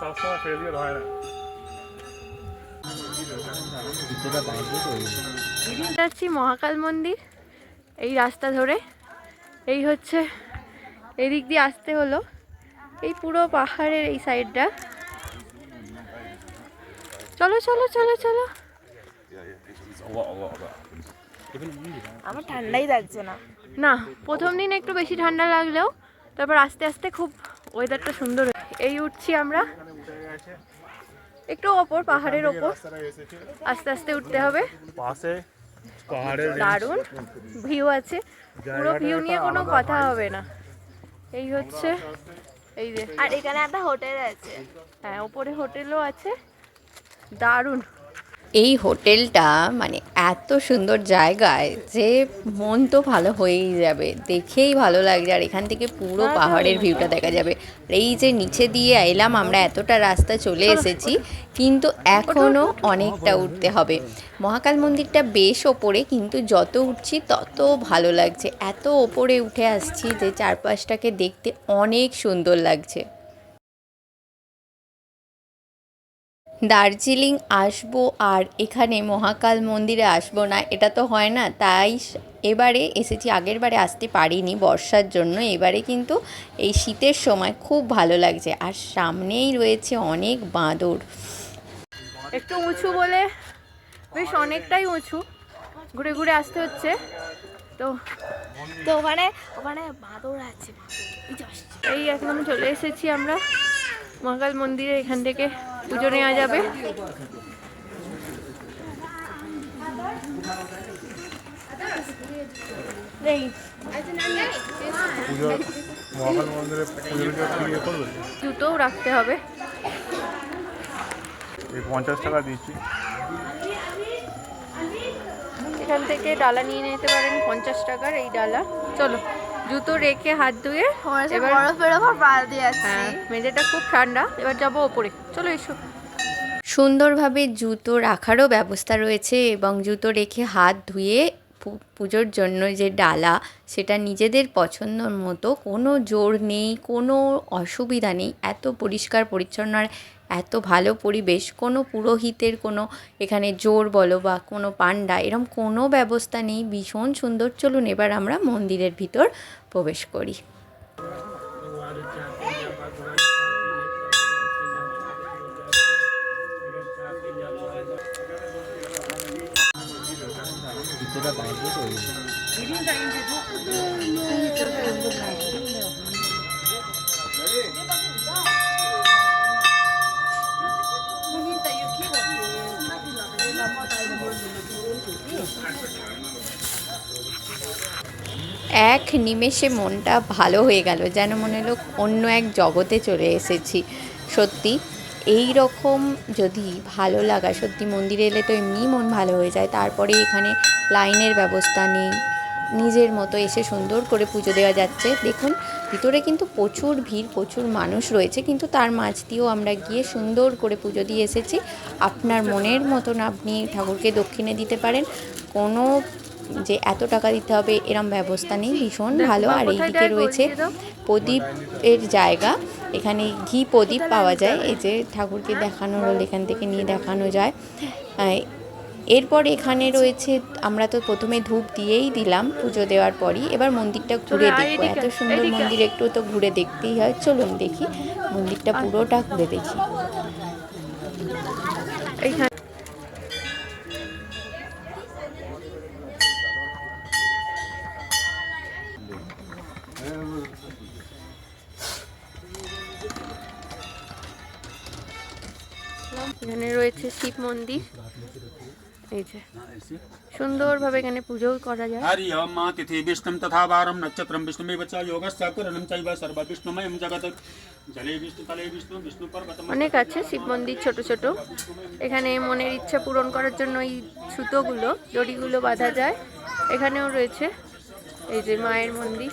সবসময় ফেলিয়ার হয় না। যাচ্ছি মহাকাল মন্দির এই রাস্তা ধরে। এই হচ্ছে এদিক দিয়ে আসতে হলো। এই পুরো পাহাড়ের এই সাইডটা। চলো চলো চলো চলো। আমার ঠান্ডাই লাগছে না। না প্রথম দিন একটু বেশি ঠান্ডা লাগলেও তারপর আস্তে আস্তে খুব ওয়েদারটা সুন্দর হয়ে- এই উঠছি আমরা। একটু ওপর পাহাড়ের ওপর। আস্তে আস্তে উঠতে হবে। পাশে দারুণ ভিউ আছে। পুরো ভিউ নিয়ে কোনো কথা হবে না। এই হচ্ছে এই যে। আর এখানে একটা হোটেল আছে। হ্যাঁ ওপরে হোটেলও আছে। দারুণ। এই হোটেলটা মানে এত সুন্দর জায়গায় যে মন তো ভালো হয়েই যাবে দেখেই ভালো লাগছে। আর এখান থেকে পুরো পাহাড়ের ভিউটা দেখা যাবে। আর এই যে নিচে দিয়ে এলাম আমরা এতটা রাস্তা চলে এসেছি কিন্তু এখনও অনেকটা উঠতে হবে। মহাকাল মন্দিরটা বেশ ওপরে কিন্তু যত উঠছি তত ভালো লাগছে। এত ওপরে উঠে আসছি যে চারপাশটাকে দেখতে অনেক সুন্দর লাগছে। দার্জিলিং আসব আর এখানে মহাকাল মন্দিরে আসব না এটা তো হয় না। তাই এবারে এসেছি আগের বারে আসতে পারিনি বর্ষার জন্য এবারে কিন্তু এই শীতের সময় খুব ভালো লাগছে। আর সামনেই রয়েছে অনেক বাঁদর। একটু উঁচু বলে বেশ অনেকটাই উঁচু ঘুরে ঘুরে আসতে হচ্ছে। তো তো ওখানে ওখানে বাঁদর আছে এই একদম চলে এসেছি আমরা মহাকাল মন্দিরে এখান থেকে পুজো নেওয়া যাবে। ইয়ে জুতোও রাখতে হবে। পঞ্চাশ টাকা দিচ্ছি। এখান থেকে ডালা নিয়ে নিতে পারেন পঞ্চাশ টাকার এই ডালা। চলো। জুতো রেখে হাত ধুয়ে এবার বরফের ওপর পাল দিয়ে হ্যাঁ মেঝেটা খুব ঠান্ডা এবার যাব ওপরে। চলো এসো। সুন্দরভাবে জুতো রাখারও ব্যবস্থা রয়েছে এবং জুতো রেখে হাত ধুয়ে পুজোর জন্য যে ডালা, সেটা নিজেদের পছন্দর মতো কোনো জোর নেই, কোনো অসুবিধা নেই, এত পরিষ্কার পরিচ্ছন্ন আর এত ভালো পরিবেশ, কোনো পুরোহিতের কোনো এখানে জোর বলো বা কোনো পান্ডা, এরম কোনো ব্যবস্থা নেই, ভীষণ সুন্দর। চলুন এবার আমরা মন্দিরের ভিতর প্রবেশ করি। এক নিমেষে মনটা ভালো হয়ে গেল, যেন মনে হলো অন্য এক জগতে চলে এসেছি। সত্যি এই রকম যদি ভালো লাগা সত্যি মন্দিরে এলে তো এমনি মন ভালো হয়ে যায়। তারপরে এখানে লাইনের ব্যবস্থা নেই। নিজের মতো এসে সুন্দর করে পুজো দেওয়া যাচ্ছে। দেখুন ভিতরে কিন্তু প্রচুর ভিড় প্রচুর মানুষ রয়েছে কিন্তু তার মাঝ দিয়েও আমরা গিয়ে সুন্দর করে পুজো দিয়ে এসেছি। আপনার মনের মতন আপনি ঠাকুরকে দক্ষিণে দিতে পারেন। কোনো যে এত টাকা দিতে হবে এরম ব্যবস্থা নেই। ভীষণ ভালো। আর এইদিকে রয়েছে প্রদীপের জায়গা। এখানে ঘি প্রদীপ পাওয়া যায় এই যে ঠাকুরকে দেখানো হল এখান থেকে নিয়ে দেখানো যায়। এরপর এখানে রয়েছে আমরা তো প্রথমে ধূপ দিয়েই দিলাম পুজো দেওয়ার পরই এবার মন্দিরটা ঘুরে চলে দেখব। এত সুন্দর মন্দির একটু তো ঘুরে দেখতেই হয়। চলুন দেখি মন্দিরটা পুরোটা ঘুরে দেখি। শিব মন্দির। এই যে সুন্দরভাবে এখানে পুজো করা যায়। হরি ওম মা তিথি বিষ্ণুম তথা বারম নক্ষত্রম বিষ্ণুমেব চ যোগস্য করণম চৈব সর্ব বিষ্ণুময়ম জগত জলে বিষ্ণু তলে বিষ্ণু বিষ্ণু পর্বতম অনেক আছে শিব মন্দির ছোট ছোট। এখানে মনের ইচ্ছা পূরণ করার জন্য এই সুতোগুলো দড়িগুলো বাঁধা যায়। এখানেও রয়েছে এই যে মায়ের মন্দির।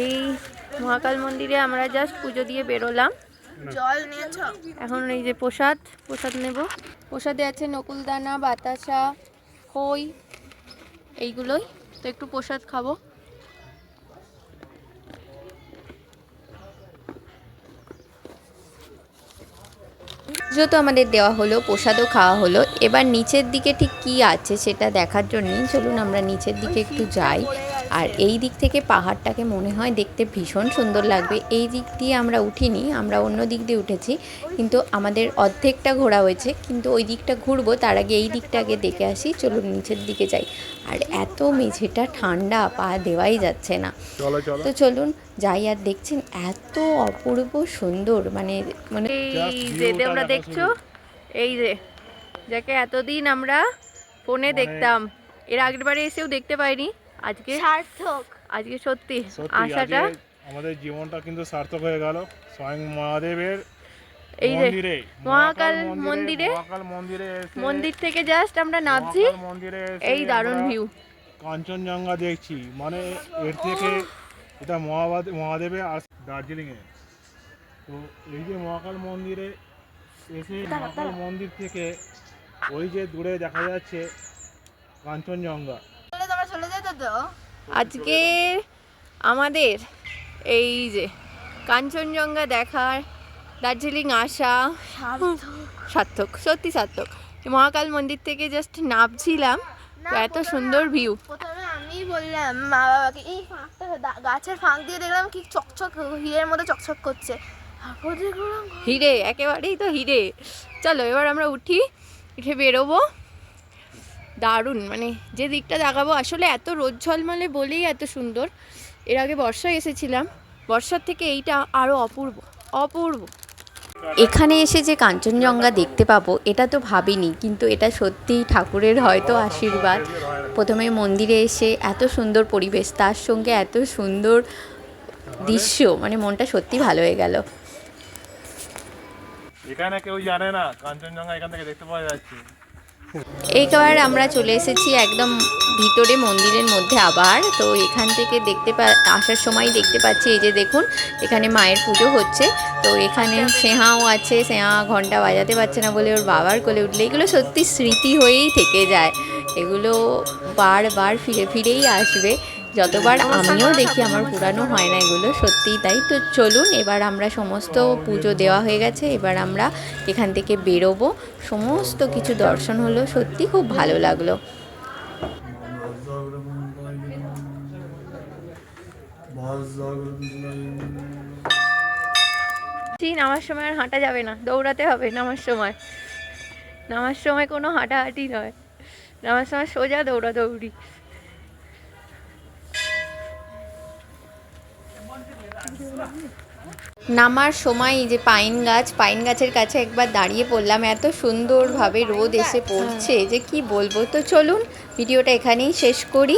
এই মহাকাল মন্দিরে আমরা জাস্ট পুজো দিয়ে বেরোলাম। জল নিয়েছো? এখন এই যে প্রসাদ প্রসাদ নেব। প্রসাদে আছে নকুলদানা বাতাসা খই এইগুলোই। তো একটু প্রসাদ খাব। পুজো তো আমাদের দেওয়া হলো প্রসাদও খাওয়া হলো এবার নিচের দিকে ঠিক কি আছে সেটা দেখার জন্যই চলুন আমরা নিচের দিকে একটু যাই। আর এই দিক থেকে পাহাড়টাকে মনে হয় দেখতে ভীষণ সুন্দর লাগবে। এই দিক দিয়ে আমরা উঠিনি আমরা অন্য দিক দিয়ে উঠেছি। কিন্তু আমাদের অর্ধেকটা ঘোরা হয়েছে কিন্তু ওই দিকটা ঘুরবো তার আগে এই দিকটা আগে দেখে আসি। চলুন নিচের দিকে যাই। আর এত মেঝেটা ঠান্ডা পা দেওয়াই যাচ্ছে না। তো চলুন যাই আর দেখছেন এত অপূর্ব সুন্দর মানে মানে এই যে তোমরা দেখছ এই যে যাকে এতদিন আমরা ফোনে দেখতাম এর আগের বারে এসেও দেখতে পাইনি। আজকে সার্থক। আজকে সত্যি আশাটা আমাদের জীবনটা কিন্তু সার্থক হয়ে গেল। স্বয়ং মহাদেবের এই যে মন্দিরে মহাকাল মন্দিরে মহাকাল মন্দিরে মন্দির থেকে জাস্ট আমরা নামছি। এই দারুণ ভিউ কাঞ্চনজঙ্ঘা দেখছি। মানে এর থেকে এটা মহাবাদ মহাদেবের আর দার্জিলিংয়ে। তো এই যে মহাকাল মন্দিরে এসে মহাকাল মন্দির থেকে ওই যে দূরে দেখা যাচ্ছে কাঞ্চনজঙ্ঘা। আজকে আমাদের এই যে কাঞ্চনজঙ্ঘা দেখার দার্জিলিং আসা সার্থক। সত্যি সার্থক। মহাকাল মন্দির থেকে জাস্ট নামছিলাম এত সুন্দর ভিউ প্রথমে আমি বললাম মা বাবাকে এই ফাঁকটা গাছের ফাঁক দিয়ে দেখলাম কি চকচক হিরের মধ্যে চকচক করছে। হিরে একেবারেই তো হিরে। চলো এবার আমরা উঠি উঠে বেরোবো। দারুণ মানে যে দিকটা দেখাবো আসলে এত রোদ ঝলমলে বলেই এত সুন্দর। এর আগে বর্ষায় এসেছিলাম বর্ষার থেকে এইটা আরও অপূর্ব অপূর্ব। এখানে এসে যে কাঞ্চনজঙ্ঘা দেখতে পাবো এটা তো ভাবিনি কিন্তু এটা সত্যিই ঠাকুরের হয়তো আশীর্বাদ। প্রথমে মন্দিরে এসে এত সুন্দর পরিবেশ তার সঙ্গে এত সুন্দর দৃশ্য মানে মনটা সত্যি ভালো হয়ে গেল। এখানে কেউ জানে না কাঞ্চনজঙ্ঘা এখান থেকে দেখতে পাওয়া যাচ্ছে। এইবার আমরা চলে এসেছি একদম ভিতরে মন্দিরের মধ্যে আবার। তো এখান থেকে দেখতে পা আসার সময় দেখতে পাচ্ছি, এই যে দেখুন, এখানে মায়ের পুজো হচ্ছে। তো এখানে সেহাও আছে, সেহা ঘণ্টা বাজাতে পারছে না বলে ওর বাবার কোলে উঠলে। এগুলো সত্যি স্মৃতি হয়েই থেকে যায়। এগুলো বারবার ফিরে ফিরেই আসবে। যতবার আমিও দেখি আমার পুরানো হয় না এগুলো, সত্যিই তাই। তো চলুন, এবার আমরা সমস্ত পুজো দেওয়া হয়ে গেছে, এবার আমরা এখান থেকে বেরোবো। সমস্ত কিছু দর্শন হলো, সত্যি খুব ভালো লাগল। নামার সময় আর হাঁটা যাবে না, দৌড়াতে হবে নামার সময়। নামার সময় কোনো হাঁটাহাঁটি নয়। নামার সময় সোজা দৌড়াদৌড়ি। নামার সময় যে পাইন গাছ, পাইন গাছের কাছে একবার দাঁড়িয়ে পড়লাম, এত সুন্দরভাবে রোদ এসে পড়ছে যে কি বলব? তো চলুন, ভিডিওটা এখানেই শেষ করি।